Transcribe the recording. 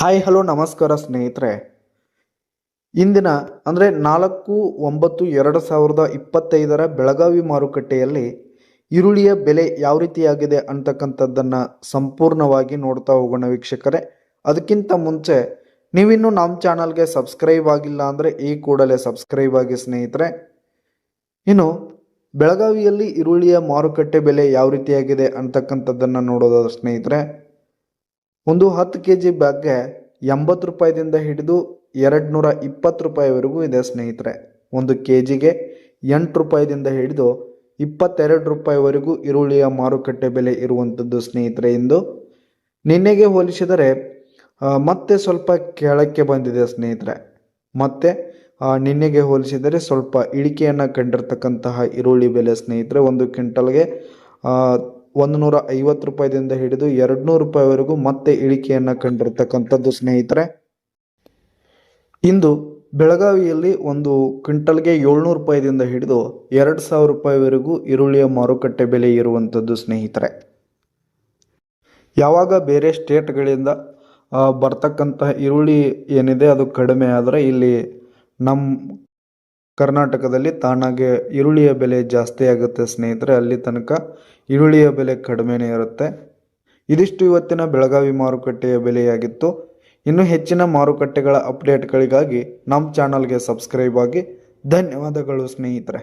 Hi hello ನಮಸ್ಕಾರ ಸ್ನೇಹಿತರೆ. ಇಂದಿನ, ಅಂದರೆ ನಾಲ್ಕು, ಒಂಬತ್ತು, ಎರಡು ಸಾವಿರದ ಇಪ್ಪತ್ತೈದರ ಬೆಳಗಾವಿ ಮಾರುಕಟ್ಟೆಯಲ್ಲಿ ಈರುಳ್ಳಿಯ ಬೆಲೆ ಯಾವ ರೀತಿಯಾಗಿದೆ ಅಂತಕ್ಕಂಥದ್ದನ್ನು ಸಂಪೂರ್ಣವಾಗಿ ನೋಡ್ತಾ ಹೋಗೋಣ ವೀಕ್ಷಕರೇ. ಅದಕ್ಕಿಂತ ಮುಂಚೆ, ನೀವಿನ್ನೂ ನಮ್ಮ ಚಾನಲ್ಗೆ ಸಬ್ಸ್ಕ್ರೈಬ್ ಆಗಿಲ್ಲ ಅಂದರೆ ಈ ಕೂಡಲೇ ಸಬ್ಸ್ಕ್ರೈಬ್ ಆಗಿ ಸ್ನೇಹಿತರೆ. ಇನ್ನು, ಬೆಳಗಾವಿಯಲ್ಲಿ ಈರುಳ್ಳಿಯ ಮಾರುಕಟ್ಟೆ ಬೆಲೆ ಯಾವ ರೀತಿಯಾಗಿದೆ ಅಂತಕ್ಕಂಥದ್ದನ್ನು ನೋಡೋದಾದ್ರೆ ಸ್ನೇಹಿತರೆ ಒಂದು ಹತ್ತು ಕೆ ಜಿ ಬ್ಯಾಗ್ಗೆ ಎಂಬತ್ತು ರೂಪಾಯಿದಿಂದ ಹಿಡಿದು ಎರಡು ನೂರ ಇಪ್ಪತ್ತು ರೂಪಾಯಿವರೆಗೂ ಇದೆ ಸ್ನೇಹಿತರೆ. ಒಂದು ಕೆ ಜಿಗೆ ಎಂಟು ರೂಪಾಯಿದಿಂದ ಹಿಡಿದು ಇಪ್ಪತ್ತೆರಡು ರೂಪಾಯಿವರೆಗೂ ಈರುಳ್ಳಿಯ ಮಾರುಕಟ್ಟೆ ಬೆಲೆ ಇರುವಂಥದ್ದು ಸ್ನೇಹಿತರೆ ಇಂದು. ನಿನ್ನೆಗೆ ಹೋಲಿಸಿದರೆ ಮತ್ತೆ ಸ್ವಲ್ಪ ಕೆಳಕ್ಕೆ ಬಂದಿದೆ ಸ್ನೇಹಿತರೆ. ಮತ್ತೆ ನಿನ್ನೆಗೆ ಹೋಲಿಸಿದರೆ ಸ್ವಲ್ಪ ಇಳಿಕೆಯನ್ನು ಕಂಡಿರ್ತಕ್ಕಂತಹ ಈರುಳ್ಳಿ ಬೆಲೆ ಸ್ನೇಹಿತರೆ ಒಂದು ಕ್ವಿಂಟಲ್ಗೆ ಒಂದು ನೂರ ಐವತ್ತು ರೂಪಾಯಿದಿಂದ ಹಿಡಿದು ಎರಡು ನೂರು ರೂಪಾಯಿವರೆಗೂ ಮತ್ತೆ ಇಳಿಕೆಯನ್ನು ಕಂಡಿರ್ತಕ್ಕಂಥದ್ದು ಸ್ನೇಹಿತರೆ. ಇಂದು ಬೆಳಗಾವಿಯಲ್ಲಿ ಒಂದು ಕ್ವಿಂಟಲ್ಗೆ ಏಳ್ನೂರು ರೂಪಾಯಿದಿಂದ ಹಿಡಿದು ಎರಡು ಸಾವಿರ ರೂಪಾಯಿವರೆಗೂ ಈರುಳ್ಳಿಯ ಮಾರುಕಟ್ಟೆ ಬೆಲೆ ಇರುವಂಥದ್ದು ಸ್ನೇಹಿತರೆ. ಯಾವಾಗ ಬೇರೆ ಸ್ಟೇಟ್ಗಳಿಂದ ಬರ್ತಕ್ಕಂತಹ ಈರುಳ್ಳಿ ಏನಿದೆ ಅದು ಕಡಿಮೆ ಆದರೆ ಇಲ್ಲಿ ನಮ್ಮ ಕರ್ನಾಟಕದಲ್ಲಿ ತಾನಾಗೆ ಈರುಳ್ಳಿಯ ಬೆಲೆ ಜಾಸ್ತಿ ಆಗುತ್ತೆ ಸ್ನೇಹಿತರೆ, ಅಲ್ಲಿ ತನಕ ಈರುಳ್ಳಿಯ ಬೆಲೆ ಕಡಿಮೆನೇ ಇರುತ್ತೆ. ಇದಿಷ್ಟು ಇವತ್ತಿನ ಬೆಳಗಾವಿ ಮಾರುಕಟ್ಟೆಯ ಬೆಲೆಯಾಗಿತ್ತು. ಇನ್ನು ಹೆಚ್ಚಿನ ಮಾರುಕಟ್ಟೆಗಳ ಅಪ್ಡೇಟ್ಗಳಿಗಾಗಿ ನಮ್ಮ ಚಾನಲ್ಗೆ ಸಬ್ಸ್ಕ್ರೈಬ್ ಆಗಿ. ಧನ್ಯವಾದಗಳು ಸ್ನೇಹಿತರೆ.